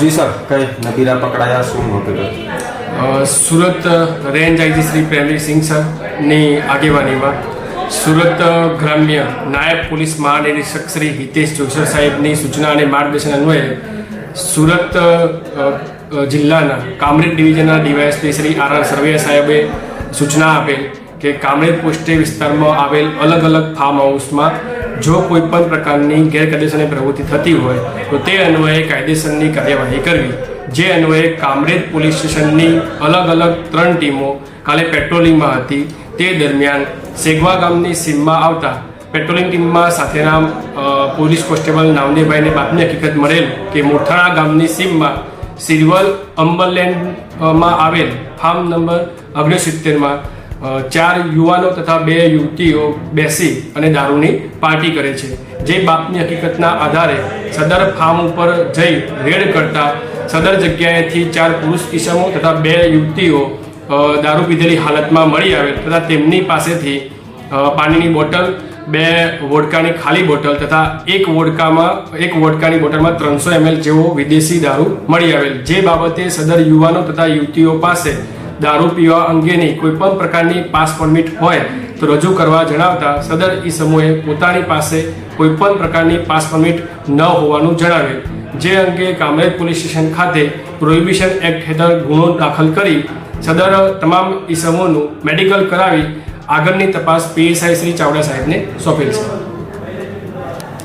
જી sir, કઈ Nabila પકડાયા, શું હતું? સુરત રેન્જ આઈજી શ્રી પ્રેમવીરસિંહ સરની આગેવાનીમાં સુરત ગ્રામ્ય નાયબ પોલીસ મહાનિરીક્ષક શ્રી હિતેશ જોશર સાહેબની સૂચના અને માર્ગદર્શન અન્વયે સુરત જિલ્લાના Kamrej ડિવિઝનના DYSP Shri R R Sarvaiya સાહેબે સૂચના આપેલ કે કામરેજ પોસ્ટે વિસ્તારમાં આવેલ અલગ અલગ ફાર્મ હાઉસમાં જો કોઈ પણ પ્રકારની ગેરકાયદેસરની પ્રવૃત્તિ થતી હોય, તો તે અન્વયે કાયદેસરની કાર્યવાહી કરવી. જે અન્વયે કામરેજ પોલીસ સ્ટેશનની અલગ અલગ ત્રણ ટીમો કાલે પેટ્રોલિંગમાં હતી. તે દરમિયાન સેગવા ગામની સીમમાં આવતા પેટ્રોલિંગ ટીમમાં સાથેના પોલીસ કોન્સ્ટેબલ નામનીભાઈને બાતમી હકીકત મળેલ કે મોથાણા ગામની સીમમાં સિરવલ અંબરલેન્ડમાં આવેલ ફાર્મ નંબર ઓગણસિત્તેરમાં ચાર યુવાનો તથા બે યુવતીઓ બેસી અને દારૂની પાર્ટી કરે છે. જે બાપની હકીકતના આધારે સદર ફાર્મ ઉપર જઈ રેડ કરતા સદર જગ્યાએથી ચાર પુરુષ ઈસમો તથા બે યુવતીઓ દારૂ પીધેલી હાલતમાં મળી આવેલ તથા તેમની પાસેથી પાણીની બોટલ, બે વોડકાની ખાલી બોટલ તથા એક વોડકામાં, એક વોડકાની બોટલમાં ત્રણસો એમએલ જેવો વિદેશી દારૂ મળી આવેલ. જે બાબતે સદર યુવાનો તથા યુવતીઓ પાસે દારૂ પીવા અંગેની કોઈ પણ પ્રકારની પાસ પરમિટ હોય તો રજૂ કરવા જણાવતા સદર ઈ સમૂહે પોતાની પાસે કોઈ પણ પ્રકારની પાસ પરમિટ ન હોવાનું જણાવ્યું જે અંગે કામરેજ પોલીસ સ્ટેશન ખાતે પ્રોહિબિશન એક્ટ હેઠળ ગુનો દાખલ કરી સદર તમામ ઈસમોનું મેડિકલ કરાવી આગળની તપાસ પીએસઆઈ શ્રી ચાવડા સાહેબને સોંપેલ છે.